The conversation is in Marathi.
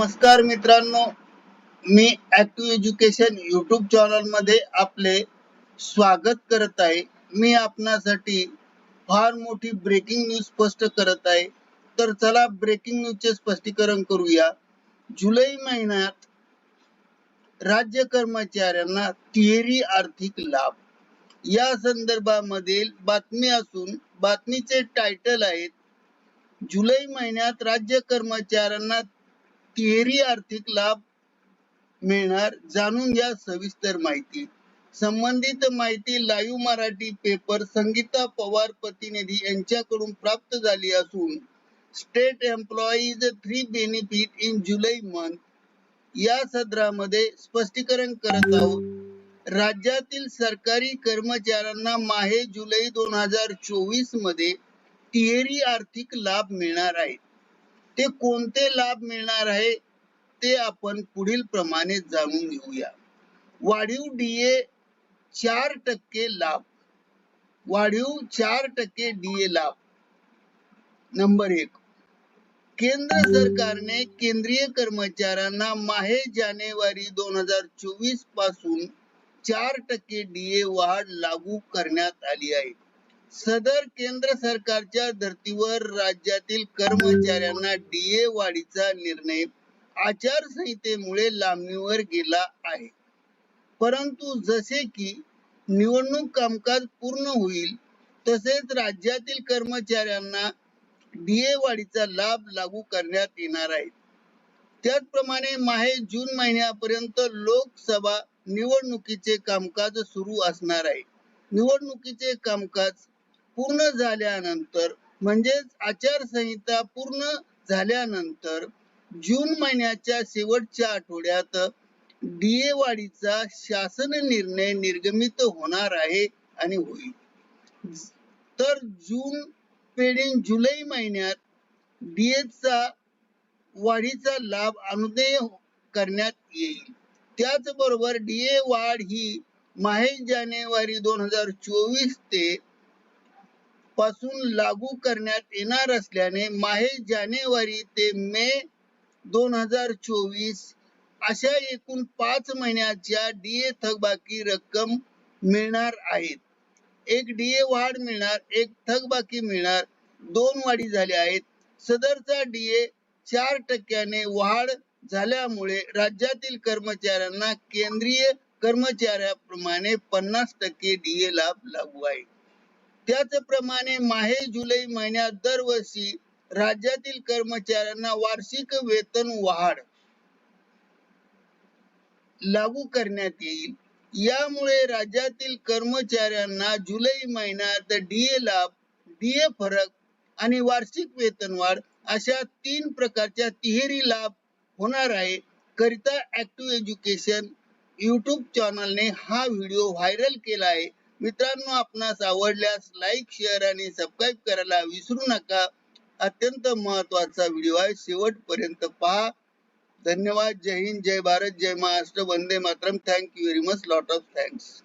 नमस्कार मित्रांनो मी ऍक्टिव्ह एज्युकेशन युट्यूब चॅनलमध्ये आपले स्वागत करत आहे. मी आपणासाठी फार मोठी ब्रेकिंग न्यूज स्पष्ट करत आहे. तर चला ब्रेकिंग न्यूजचे स्पष्टीकरण करूया. जुलै महिन्यात राज्य कर्मचाऱ्यांना तिहेरी आर्थिक लाभ. या संदर्भामधील बातमी असून बातमीचे टायटल आहेत जुलै महिन्यात राज्य कर्मचाऱ्यांना तिहेरी आर्थिक लाभ मिळणार जाणून घ्या सविस्तर माहिती. संबंधित माहिती लाईव्ह मराठी पेपर संगीता पवार प्रतिनिधी यांच्याकडून प्राप्त झाली असून state employees three benefit in July month या सदरामध्ये स्पष्टीकरण करत आहोत. राज्यातील सरकारी कर्मचाऱ्यांना माहे जुलै दोन हजार चोवीसमध्ये तिहेरी आर्थिक लाभ मिळणार आहे ते कोणते लाभ मिळणार आहे ते आपण पुढील प्रमाणे जाणून घेऊया. वाढीव डीए चार टक्के लाभ. वाढीव चार टक्के डीए लाभ. नंबर एक. केंद्र सरकारने केंद्रीय कर्मचाऱ्यांना माहे जानेवारी दोन हजार चोवीसपासून चार टक्के डीए वाढ लागू करण्यात आली आहे. सदर केंद्र सरकारच्या धर्तीवर राज्यातील कर्मचाऱ्यांना डीए वाढीचा निर्णय आचारसंहितेमुळे लांबणीवर गेला आहे. परंतु जसे की निवडणूक कामकाज पूर्ण होईल तसेच राज्यातील कर्मचाऱ्यांना डीए वाढीचा लाभ लागू करण्यात येणार आहे. त्याचप्रमाणे माहे जून महिन्यापर्यंत लोकसभा निवडणुकीचे कामकाज सुरू असणार आहे. निवडणुकीचे कामकाज पूर्ण झाल्यानंतर म्हणजेच आचारसंहिता पूर्ण झाल्यानंतर जून महिन्याच्या शेवटच्या आठवड्यात डीए वाढीचा शासन निर्णय निर्गमित होणार आहे आणि होईल. तर जून पेढीन जुलै महिन्यात डीएचा वाढीचा लाभ अनुदेय करण्यात येईल. त्याचबरोबर डीए वाढ ही माहे जानेवारी दोन हजार चोवीस ते पासून लागू करण्यात येणार असल्याने माहे जानेवारी ते मे दोन हजार चोवीस अशा एकूण पाच महिन्याच्या डीए थकबाकी रक्कम मिळणार आहेत. एक डीए वाढ मिळणार एक थकबाकी मिळणार दोन वाढी झाल्या आहेत. सदरचा डीए चार टक्क्याने वाढ झाल्यामुळे राज्यातील कर्मचाऱ्यांना केंद्रीय कर्मचाऱ्याप्रमाणे पन्नास टक्के डीए लाभ लागू आहे. त्याचप्रमाणे माहे जुलै महिन्यात दरवर्षी राज्यातील कर्मचाऱ्यांना वार्षिक वेतन वाढ लागू करण्यात येईल. यामुळे राज्यातील कर्मचाऱ्यांना जुलै महिन्यात डीए लाभ डीए फरक आणि वार्षिक वेतन वाढ अशा तीन प्रकारच्या तिहेरी लाभ होणार आहे. करिता ऍक्टिव्ह एज्युकेशन युट्यूब चॅनलने हा व्हिडिओ व्हायरल केला आहे. मित्रांनो आपणास आवडल्यास लाईक शेअर आणि सबस्क्राईब करायला विसरू नका. अत्यंत महत्त्वाचा व्हिडिओ आहे. शेवटपर्यंत पहा. धन्यवाद. जय हिंद. जय भारत. जय महाराष्ट्र. वंदे Mataram. Thank you very much lot of thanks